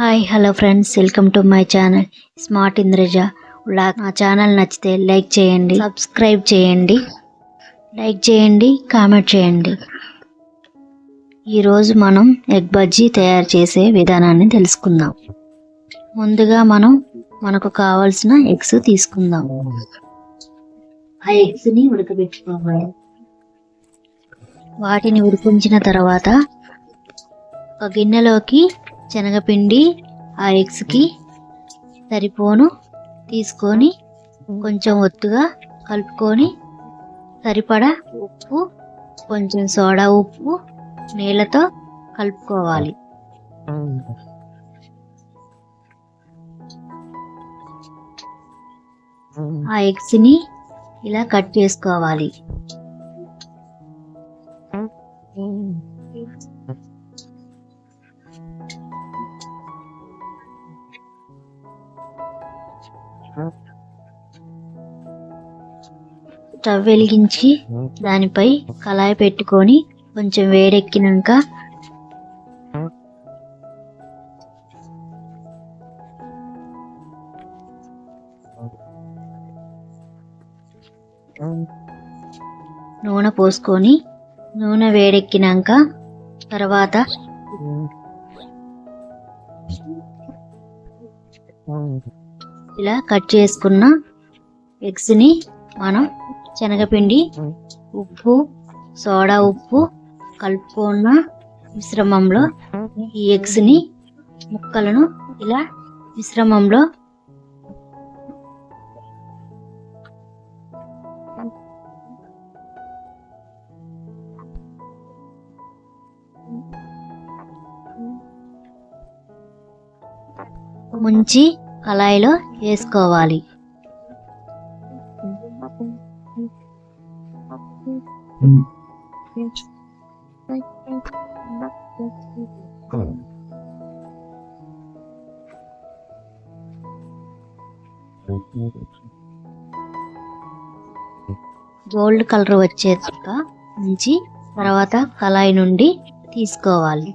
Hi hello friends welcome to my channel smart Indraja blog నా channel నచ్చితే like చేయండి subscribe చేయండి like చేయండి కామెంట్ చేయండి. ఈరోజు మనం ఎగ్ బజ్జీ తయారు చేసే విధానాన్ని తెలుసుకుందాం. ముందుగా మనం మనకు కావాల్సిన ఎగ్స్ తీసుకుందాం. ఆ ఎగ్స్ని ఉడకబెట్టుకోవాలి. వాటిని ఉడికించిన తర్వాత ఒక గిన్నెలోకి శనగపిండి ఆ ఎగ్స్కి సరిపోను. తీసుకొని కొంచెం ఒత్తుగా కలుపుకొని సరిపడా ఉప్పు కొంచెం సోడా ఉప్పు నీళ్ళతో కలుపుకోవాలి. ఆ ఎగ్స్ని ఇలా కట్ చేసుకోవాలి. స్టవ్ వెలిగించి దానిపై కళాయి పెట్టుకొని కొంచెం వేడెక్కినాక నూనె పోసుకొని నూనె వేడెక్కినాక తర్వాత ఇలా కట్ చేసుకున్న ఎగ్స్ని మనం శనగపిండి ఉప్పు సోడా ఉప్పు కలుపుకున్న మిశ్రమంలో ఈ ఎగ్స్ని ముక్కలను ఇలా మిశ్రమంలో ముంచి కళాయిలో వేసుకోవాలి. గోల్డ్ కలర్ వచ్చేదాకా ఉంచి తర్వాత కళాయి నుండి తీసుకోవాలి.